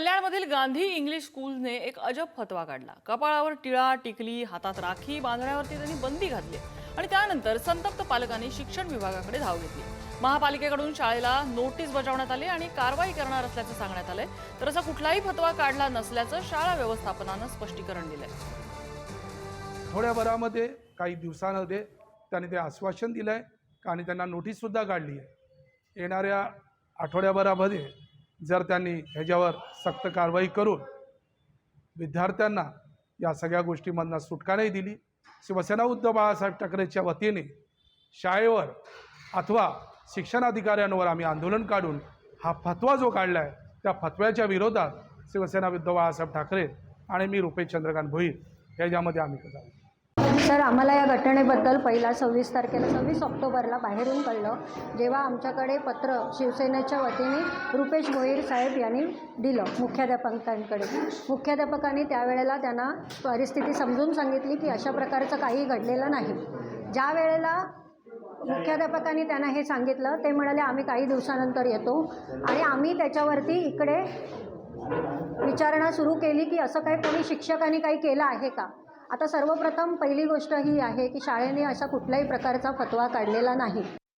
कल्याणमधील Gandhi English स्कूलने एक अजब फतवा काढला. कपाळावर टिळा टिकली हातात राखी बांधण्यावरती त्यांनी बंदी घातली आणि त्यानंतर संतप्त पालकांनी शिक्षण विभागाकडे धाव घेतली. महापालिकेकडून शाळेला नोटीस बजावण्यात आली आणि कारवाई करणार असल्याचं सांगण्यात आलंय. तर असा कुठलाही फतवा काढला नसल्याचं शाळा व्यवस्थापनानं स्पष्टीकरण दिलंय. आठवड्याभरामध्ये काही दिवसांमध्ये त्यांनी ते आश्वासन दिलं आहे आणि त्यांना नोटीससुद्धा काढली आहे येणाऱ्या आठवड्याभरामध्ये जर त्यांनी ह्याच्यावर सक्त कारवाई करून विद्यार्थ्यांना या सगळ्या गोष्टीमधनं सुटकाही दिली शिवसेना उद्धव बाळासाहेब ठाकरेच्या वतीने शाळेवर अथवा शिक्षणाधिकाऱ्यांवर आम्ही आंदोलन काढून हा फतवा जो काढला आहे त्या फतव्याच्या विरोधात शिवसेना उद्धव बाळासाहेब ठाकरे आणि मी रुपेश चंद्रकांत भोईर ह्याच्यामध्ये आम्ही जाऊ तर आम्हाला या घटनेबद्दल पहिला सव्वीस तारखेला सव्वीस ऑक्टोबरला बाहेरून कळलं जेव्हा आमच्याकडे पत्र शिवसेनेच्या वतीने रुपेश भोईर साहेब यांनी दिलं मुख्याध्यापकांकडे. मुख्याध्यापकांनी त्यावेळेला त्यांना परिस्थिती समजून सांगितली की अशा प्रकारचं काही घडलेलं नाही. ज्या वेळेला मुख्याध्यापकांनी त्यांना हे सांगितलं ते म्हणाले आम्ही काही दिवसानंतर येतो. आणि आम्ही त्याच्यावरती इकडे विचारणा सुरू केली की असं काही कोणी शिक्षकांनी काही केलं आहे का? आता सर्वप्रथम पहिली गोष्ट ही आहे की शाळेने अशा कुठल्याही प्रकारचा फतवा काढलेला नाही.